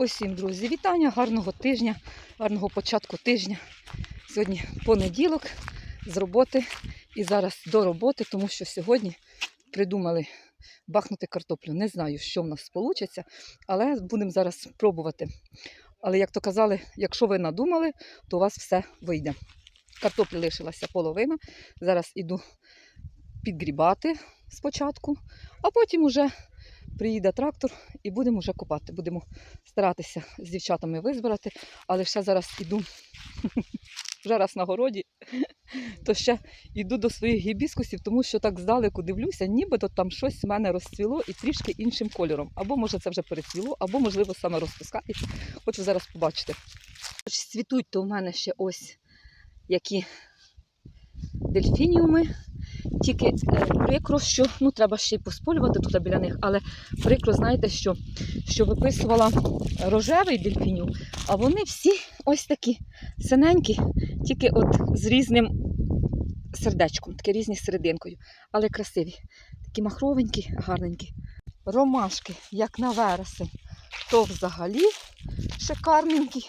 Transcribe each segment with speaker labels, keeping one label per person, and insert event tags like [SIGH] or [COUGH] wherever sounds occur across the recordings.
Speaker 1: Усім, друзі, вітання, гарного тижня, гарного початку тижня. Сьогодні понеділок з роботи і зараз до роботи, тому що сьогодні придумали бахнути картоплю. Не знаю, що в нас вийде, але будемо зараз пробувати. Але як то казали, якщо ви надумали, то у вас все вийде. Картоплі лишилася половина. Зараз іду підгрібати спочатку, а потім уже приїде трактор і будемо вже копати. Будемо старатися з дівчатами визбирати, але ще зараз іду [LAUGHS] вже раз на городі, [LAUGHS] то ще йду до своїх гібіскусів, тому що так здалеку дивлюся, нібито там щось в мене розцвіло і трішки іншим кольором. Або може це вже перецвіло, або, можливо, саме розпускається. Хочу зараз побачити. Хоч Цвітуть то в мене ще ось які дельфініуми. Тільки е, прикро, що ну треба ще й посполювати тут біля них, але прикро, знаєте, що, що виписувала рожевий дельфінів, а вони всі ось такі синенькі, тільки от з різним сердечком, такі різні серединкою, але красиві. Такі махровенькі, гарненькі. Ромашки, як на вересень, то взагалі шикарненькі.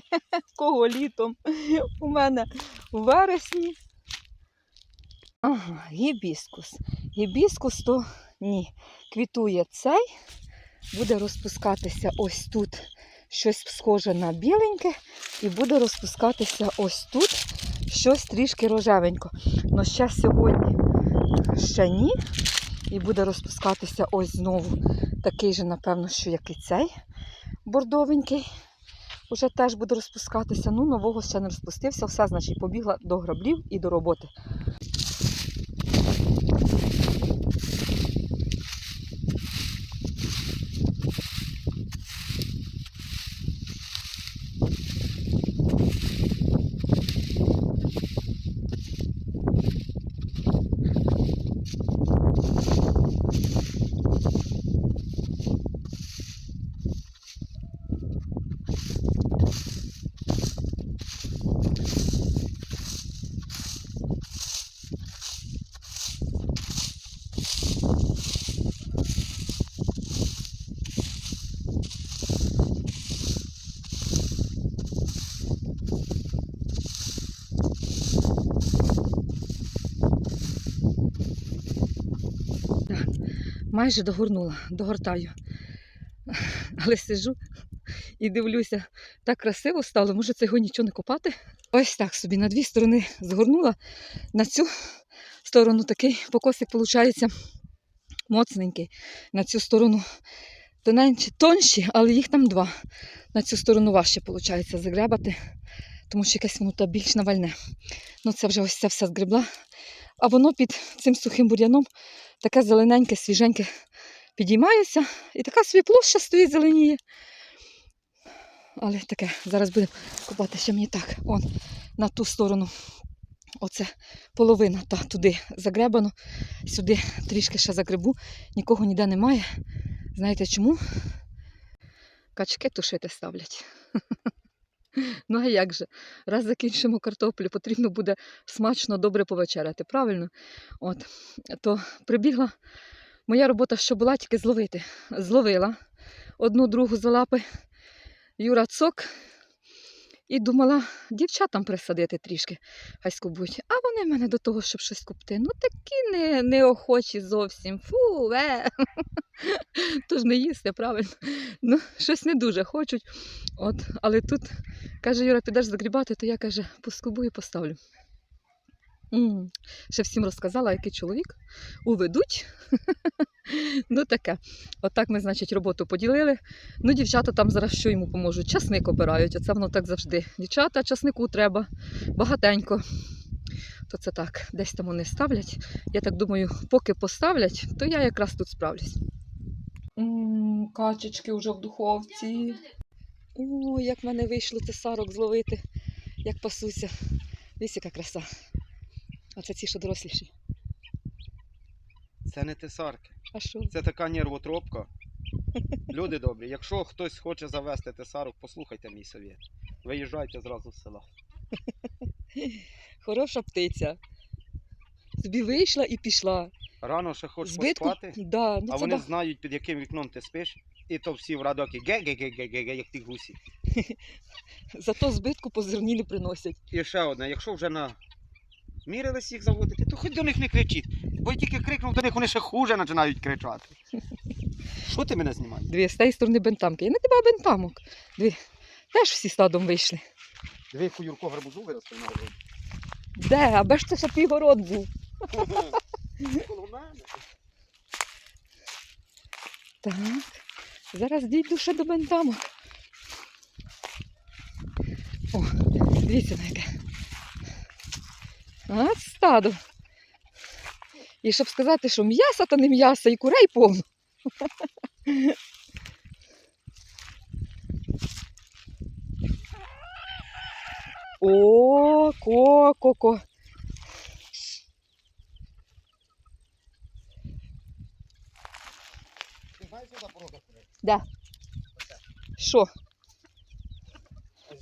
Speaker 1: [LAUGHS] Кого літом? У мене у вересні. Ага, гібіскус. Гібіскус то ні. Квітує цей, буде розпускатися ось тут щось схоже на біленьке, і буде розпускатися ось тут щось трішки рожевенько. Но ще сьогодні ще ні. І буде розпускатися ось знову такий же, напевно, що як і цей бордовенький. Уже теж буде розпускатися. Ну, нового ще не розпустився. Все, значить, побігла до граблів і до роботи. Майже догорнула, догортаю. Але сижу і дивлюся, так красиво стало, може це його нічого не копати. Ось так собі на дві сторони згорнула. На цю сторону такий покосик виходить моцненький. На цю сторону тоненші, тонші, але їх там два. На цю сторону важче виходить загребати, тому що якесь воно більш навальне. Ну це вже ось це все згребла. А воно під цим сухим бур'яном таке зелененьке, свіженьке підіймається. І така собі площа стоїть зеленіє. Але таке, зараз будемо копати ще мені так. Он на ту сторону. Оце половина та туди загребано. Сюди трішки ще загребу. Нікого ніде немає. Знаєте чому? Качки тушити ставлять. [LAUGHS] Ну а як же? Раз закінчимо картоплю, потрібно буде смачно, добре повечеряти, правильно? От, то прибігла. Моя робота, що була, тільки зловити. Зловила одну другу за лапи Юра цок і думала дівчатам присадити трішки, хай скубуть. А вони в мене до того, щоб щось купити. Ну такі не, неохочі зовсім. Фу, е. [LAUGHS] Тож не їсти, правильно. Ну, щось не дуже хочуть. От, але тут Каже, Юра, підеш загрібати, то я каже, поскубую, поставлю. Ще всім розказала, який чоловік уведуть. [LAUGHS] ну таке. Отак ми, значить, роботу поділили. Ну, дівчата там зараз що йому поможуть? Часник обирають, оце воно так завжди. Дівчата, часнику треба багатенько. То це так, десь там вони ставлять. Я так думаю, поки поставлять, то я якраз тут справлюсь. М, Качечки вже в духовці. О, як в мене вийшло тесарок зловити, як пасуся. Дивись, яка краса. А це ці, що доросліші.
Speaker 2: Це не тесарки.
Speaker 1: А що?
Speaker 2: Це така нервотропка. Люди добрі, якщо хтось хоче завести тесарок, послухайте мій совет. Виїжджайте зразу з села. [LAUGHS]
Speaker 1: Хороша птиця. Собі вийшла і пішла.
Speaker 2: Рано ще хочеш
Speaker 1: Збитку?
Speaker 2: поспати,
Speaker 1: Да, ну
Speaker 2: а
Speaker 1: це
Speaker 2: вони
Speaker 1: да.
Speaker 2: знають, під яким вікном ти спиш. І то всі в радоки ге-ге-ге-ге-ге, як ті гусі. [LAUGHS]
Speaker 1: Зато збитку по зерні не приносять.
Speaker 2: І ще одне, якщо вже на мірились їх заводити, то хоч до них не кричіть. Бо я тільки крикнув до них, вони ще хуже починають кричати. [LAUGHS] Що ти мене знімаєш?
Speaker 1: Дві з тієї сторони бентамки. І на тебе бентамок. Дві. Теж всі стадом вийшли.
Speaker 2: Диви, яку Юрко гарбузу виростив на городі.
Speaker 1: Де? Аби ж це ще півгород був.
Speaker 2: Коло мене.
Speaker 1: Так. Зараз дійду ще до бентамок. О, дивіться на яке. А, стадо. І щоб сказати, що м'яса, то не м'яса, і курей повно. О, ко, ко, ко.
Speaker 2: Ти знаєш, що за порода курей?
Speaker 1: Що?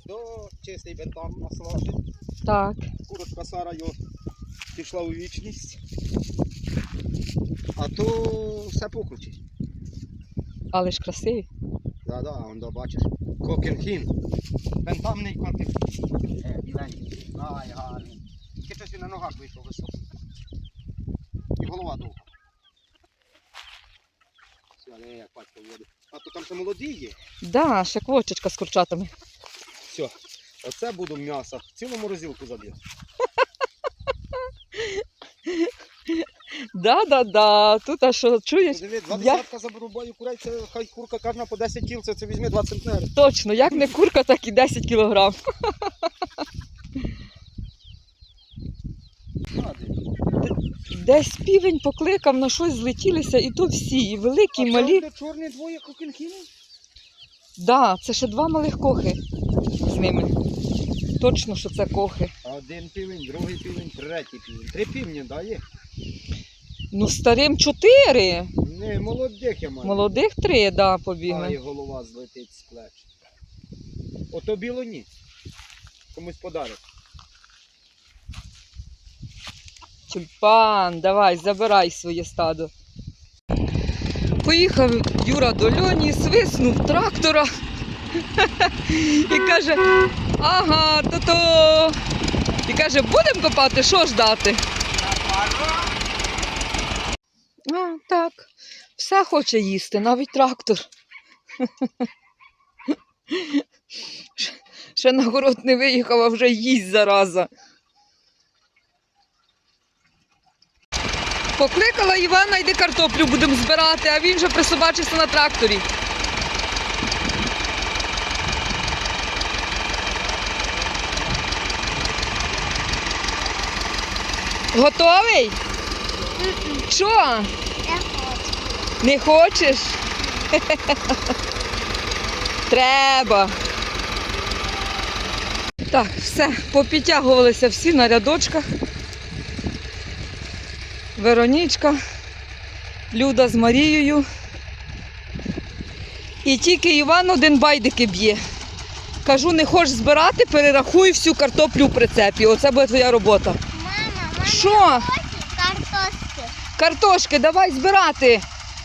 Speaker 2: До чистий бентам на слажі.
Speaker 1: Так.
Speaker 2: Курочка Сара його пішла у вічність. А то все покручить.
Speaker 1: Але ж красиві.
Speaker 2: Да, да, он да, бачиш. Кокенхін. Бентамний кокенхін. Е, біленький. Ай, гарний. Тільки щось він на ногах вийшов високо. І голова довга. Все, але як пачка воду. А то там ще молоді є.
Speaker 1: Да, ще квочечка з курчатами.
Speaker 2: Все. Оце буду м'ясо. Цілу морозилку заб'ю.
Speaker 1: Да, да, да. Тут а що чуєш?
Speaker 2: Диви, два
Speaker 1: Я-
Speaker 2: десятка заберу бою курей, це хай курка кожна по 10 кіл, це, це візьме 2 центнери.
Speaker 1: Точно, як не курка, так і 10 кілограм. [LAUGHS] Десь півень покликав, на щось злетілися, і то всі, і великі, і малі.
Speaker 2: Це чорні двоє кокенхінів?
Speaker 1: Да, це ще два малих кохи з ними. Точно, що це кохи.
Speaker 2: Один півень, другий півень, третій півень. Три півні дає?
Speaker 1: Ну, старим чотири.
Speaker 2: Не, молодих я маю.
Speaker 1: Молодих три, да, побігли.
Speaker 2: голова злетить з плеч. Ото біло ні. Комусь подарок.
Speaker 1: Тюльпан, давай, забирай своє стадо. Поїхав Юра до льоні, свиснув трактора [LAUGHS] і каже, ага, то-то. І каже, будемо копати, що ж дати? А, так, все хоче їсти, навіть трактор. [LAUGHS] Ще на город не виїхав, а вже їсть зараза. Покликала Івана, йди картоплю будемо збирати, а він вже присобачився на тракторі. Готовий? Що?
Speaker 3: Я хочу.
Speaker 1: Не хочеш? [LAUGHS] Треба. Так, все, попідтягувалися всі на рядочках. Веронічка, Люда з Марією. І тільки Іван один байдики б'є. Кажу, не хочеш збирати, перерахуй всю картоплю в прицепі. Оце буде твоя робота.
Speaker 3: Мама, мама,
Speaker 1: Що?
Speaker 3: картошки.
Speaker 1: Картошки, давай збирати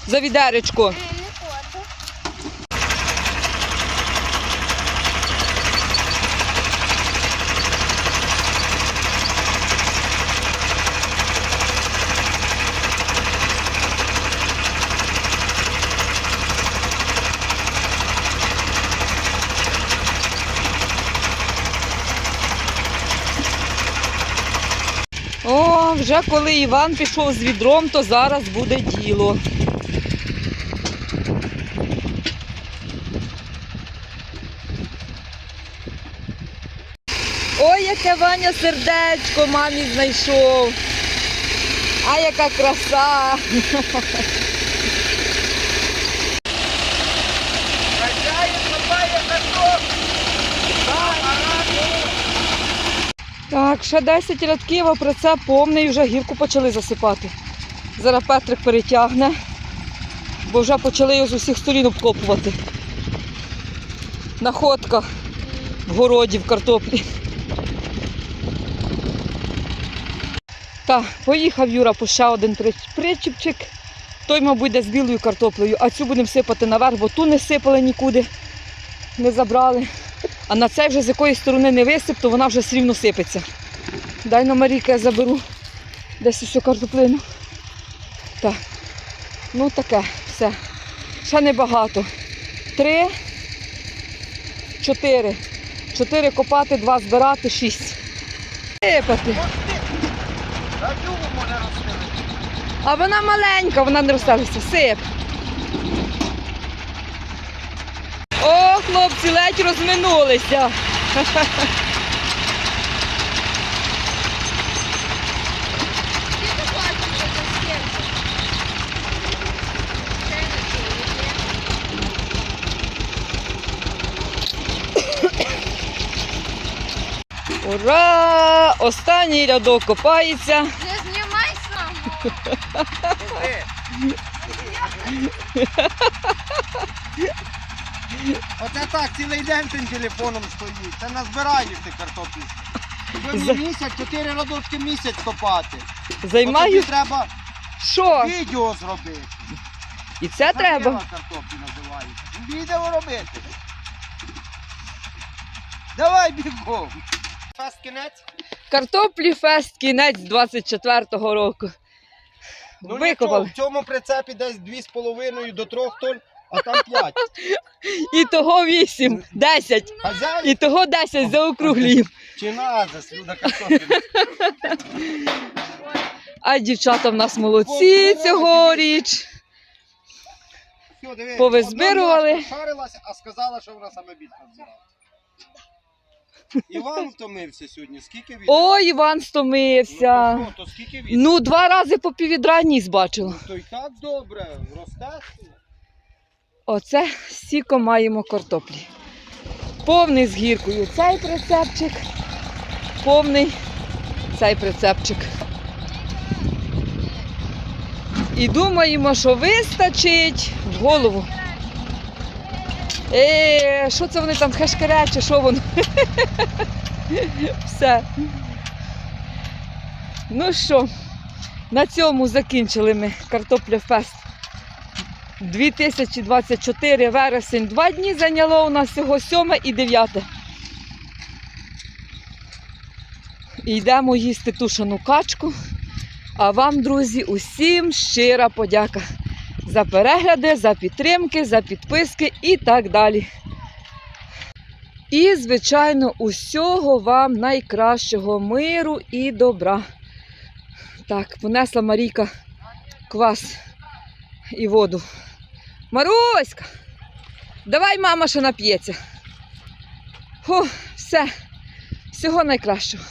Speaker 1: за відеречко. О, вже коли Іван пішов з відром, то зараз буде діло. Ой, яке Ваня сердечко мамі знайшов. А яка краса. Так, ще 10 рядків, а прицеп повний, вже гірку почали засипати. Зараз Петрик перетягне, бо вже почали його з усіх сторін обкопувати. Находка в городі, в картоплі. Так, поїхав Юра по ще один при- причіпчик. Той, мабуть, йде з білою картоплею, а цю будемо сипати наверх, бо ту не сипали нікуди, не забрали. А на цей вже з якої сторони не висип, то вона вже все рівно сипеться. Дай на Марійка я заберу десь усю картоплину. Так. Ну таке, все. Ще небагато. Три, чотири. Чотири копати, два збирати, шість. Сипати. А вона маленька, вона не розставиться. Сип. О, хлопці, ледь розминулися. Ура! Останній рядок копається.
Speaker 3: Не знімай сам. [LAUGHS]
Speaker 2: Оце так, цілий день тим телефоном стоїть. Це назбираєш ти картоплі.
Speaker 1: За-
Speaker 2: місяць, чотири радочки в місяць копати.
Speaker 1: Займаю.
Speaker 2: Треба
Speaker 1: Що?
Speaker 2: відео зробити.
Speaker 1: І це треба.
Speaker 2: Закрила картоплі називається. Відео робити. Давай бігом. Фест кінець.
Speaker 1: Картоплі фест кінець 24-го року.
Speaker 2: Ну
Speaker 1: Викопали.
Speaker 2: нічого, в цьому прицепі десь 2,5 до 3 тонн, а там 5.
Speaker 1: І того 8, 10.
Speaker 2: Хазяїн
Speaker 1: І того 10 заокруглюємо.
Speaker 2: чи назис, люда картоплі.
Speaker 1: А дівчата в нас молодці цьогоріч.
Speaker 2: Диви,
Speaker 1: Повизбирували.
Speaker 2: одна а сказала, що вона саме збирала. Іван втомився сьогодні. Скільки він?
Speaker 1: Ой, Іван стомився.
Speaker 2: Ну, то, то скільки він?
Speaker 1: Ну, два рази по піввідра ніс бачила.
Speaker 2: Ну, то й так добре, росте.
Speaker 1: Оце сіко маємо картоплі. Повний з гіркою цей прицепчик, повний цей прицепчик. І думаємо, що вистачить в голову. Е, що це вони там хешкерече, що воно? [LAUGHS] Все. Ну що, на цьому закінчили ми картопля фест 2024 вересень. Два дні зайняло у нас всього 7 і 9. І йдемо їсти тушену качку. А вам, друзі, усім щира подяка за перегляди, за підтримки, за підписки і так далі. І, звичайно, усього вам найкращого миру і добра. Так, понесла Марійка квас і воду. Маруська, давай мама ще нап'ється. Все, всього найкращого.